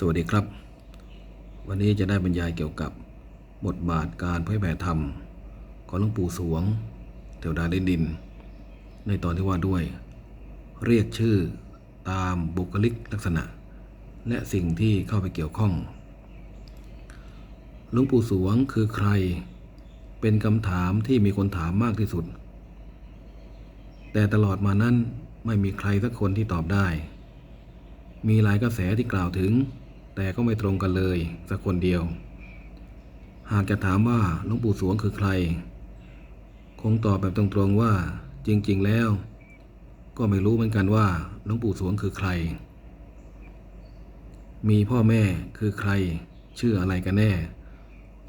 สวัสดีครับ วันนี้จะได้บรรยายเกี่ยวกับบทบาทการเผยแผ่ธรรม ของหลวงปู่สวง เทวดาเล่นดิน ในตอนที่ว่าด้วย เรียกชื่อตามบุคลิกลักษณะ และสิ่งที่เข้าไปเกี่ยวข้องหลวงปู่สวงคือใคร เป็นคำถามที่มีคนถามมากที่สุด แต่ตลอดมานั้นไม่มีใครสักคนที่ตอบได้มีหลายกระแสที่กล่าวถึง แต่ก็ไม่ตรงกันเลยสักคนเดียว หากจะถามว่าหลวงปู่สวงคือใคร คงตอบแบบตรงๆว่าจริง ๆ แล้ว ก็ไม่รู้เหมือนกันว่าหลวงปู่สวงคือใคร มีพ่อแม่คือใคร ชื่ออะไรกันแน่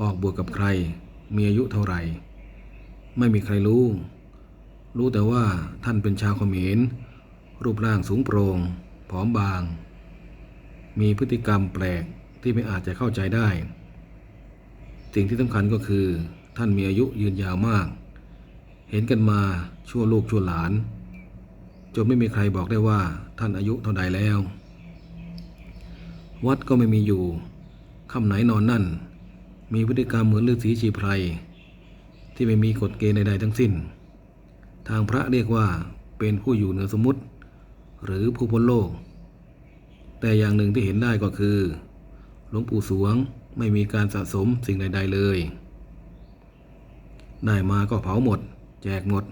ออกบวชกับใคร มีอายุเท่าไหร่ ไม่มีใครรู้ รู้แต่ว่าท่านเป็นชาวเขมรรูปร่างสูงโปร่งผอมบาง มีพฤติกรรมแปลกที่ไม่อาจจะเข้าใจได้ สิ่งที่สำคัญก็คือ ท่านมีอายุยืนยาวมาก เห็นกันมาชั่วลูกชั่วหลาน จนไม่มีใครบอกได้ว่าท่านอายุเท่าใดแล้ว วัดก็ไม่มีอยู่ค่ำไหนนอนนั่น มีพฤติกรรมเหมือนฤาษีชีไพรที่ไม่มีกฎเกณฑ์ใดๆทั้งสิ้น ทางพระเรียกว่าเป็นผู้อยู่เหนือสมมติ หรือผู้พ้นโลก แต่อย่างหนึ่งที่เห็นได้ก็คือหลวงปู่สวงไม่มีการสะสมสิ่งใด ๆ เลย ได้มาก็เผาหมด แจกหมด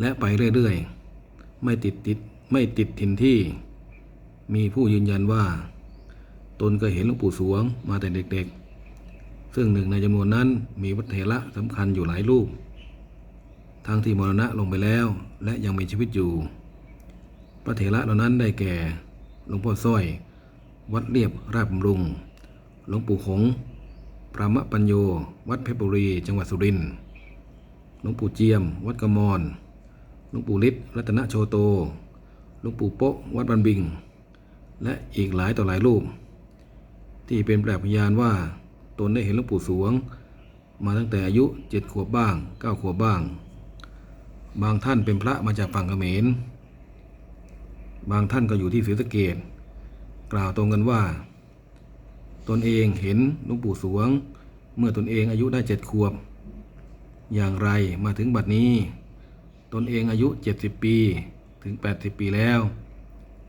และไปเรื่อยๆ ไม่ติดติดไม่ติดถิ่นที่ มีผู้ยืนยันว่า ตนก็เห็นหลวงปู่สวงมาแต่เด็กๆ ซึ่งหนึ่งในจำนวนนั้นมีวัดเถระสำคัญอยู่หลายรูป ทั้งที่มรณะลงไปแล้ว และยังมีชีวิตอยู่พระเถระเหล่านั้นได้แก่ หลวงพ่อสร้อย วัดเรียบราชบำรุง หลวงปู่หงพระมะปัญโย วัดเพชรบุรี จังหวัดสุรินทร์หลวงปู่เจียม วัดกระมอน หลวงปู่ฤทธิ์รัตนโชโต หลวงปู่โป๊ะ วัดบันบิง และอีกหลายต่อหลายรูป ที่เป็นแบบพยานว่าตนได้เห็นหลวงปู่สวง มาตั้งแต่อายุเจ็ดขวบบ้างเก้าขวบบ้าง บางท่านเป็นพระมาจากฝั่งเขมร บางท่านก็อยู่ที่ศรีสะเกดกล่าวตรงกันว่า ตนเองเห็นหลวงปู่สวง เมื่อตนเองอายุได้เจ็ดขวบ อย่างไรมาถึงบัดนี้ ตนเองอายุเจ็ดสิบปีถึงแปดสิบปีแล้ว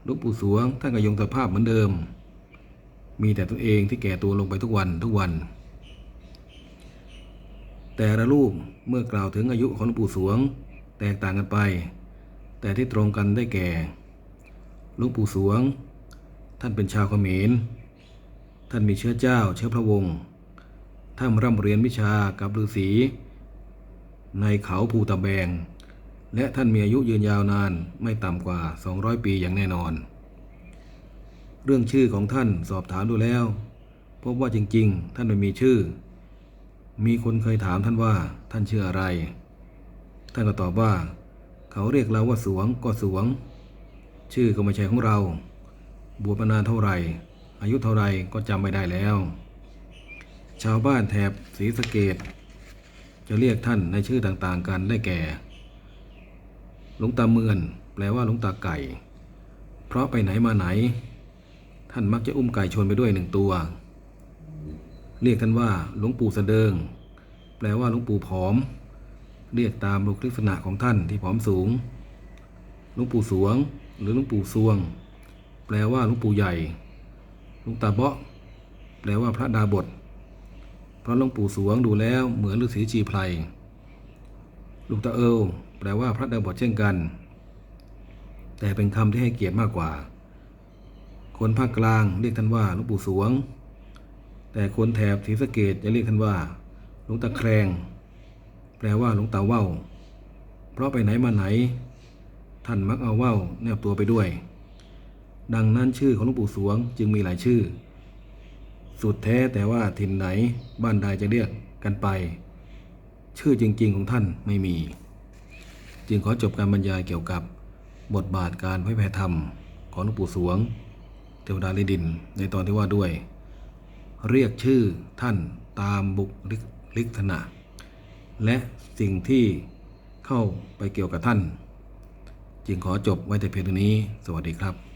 หลวงปู่สวงท่านก็ยงสภาพเหมือนเดิม มีแต่ตนเองที่แก่ตัวลงไปทุกวันทุกวัน แต่ละรูปเมื่อกล่าวถึงอายุของหลวงปู่สวง แตกต่างกันไป แต่ที่ตรงกันได้แก่ หลวงปู่สวง ท่านเป็นชาวเขมร ท่านมีเชื้อเจ้า เชื้อพระวงศ์ท่านร่ำเรียนวิชากับฤาษี ในเขาภูตะแบง และท่านมีอายุยืนยาวนานไม่ต่ำกว่า 200 ปีอย่างแน่นอน เรื่องชื่อของท่านสอบถามดูแล้ว พบว่าจริง ๆ ท่านไม่มีชื่อ มีคนเคยถามท่านว่าท่านชื่ออะไร ท่านก็ตอบว่า เขาเรียกเราว่าสวงก็สวง ชื่อก็ไม่ใช่ของเรา บวชมานานเท่าไหร่ อายุเท่าไหร่ก็จำไม่ได้แล้ว ชาวบ้านแถบศรีสะเกดจะเรียกท่านในชื่อต่างๆกันได้แก่ หลวงตาเมือน แปลว่าหลวงตาไก่ เพราะไปไหนมาไหน ท่านมักจะอุ้มไก่ชนไปด้วยหนึ่งตัว เรียกท่านว่าหลวงปู่สะเดิง แปลว่าหลวงปู่ผอม เรียกตามบุคลักษณะของท่านที่ผอมสูง หลวงปู่สวง หรือหลวงปู่ซวง แปลว่าหลวงปู่ใหญ่หลวงตาเบาะแปลว่าพระดาบทเพราะหลวงปู่สวงดูแล้วเหมือนฤาษีชีไพรหลวงตาเอิลแปลว่าพระดาบทเช่นกัน แต่เป็นคำที่ให้เกียรติมากกว่า คนภาคกลางเรียกท่านว่าหลวงปู่สวง แต่คนแถบศรีสะเกดจะเรียกท่านว่าหลวงตาแครง แปลว่าหลวงตาเว้า เพราะไปไหนมาไหน ท่านมักเอาว่าวแนบตัวไปด้วย ดังนั้นชื่อของหลวงปู่สวงจึงมีหลายชื่อ สุดแท้แต่ว่าถิ่นไหนบ้านใดจะเรียกกันไป ชื่อจริง ๆ ของท่านไม่มี จึงขอจบการบรรยายเกี่ยวกับบทบาทการเผยแผ่ธรรมของหลวงปู่สวง เทวดาลิดินในตอนที่ว่าด้วย เรียกชื่อท่านตามบุคลิกษณะ และสิ่งที่เข้าไปเกี่ยวกับท่าน จึงขอจบไว้แต่เพียงเท่านี้ สวัสดีครับ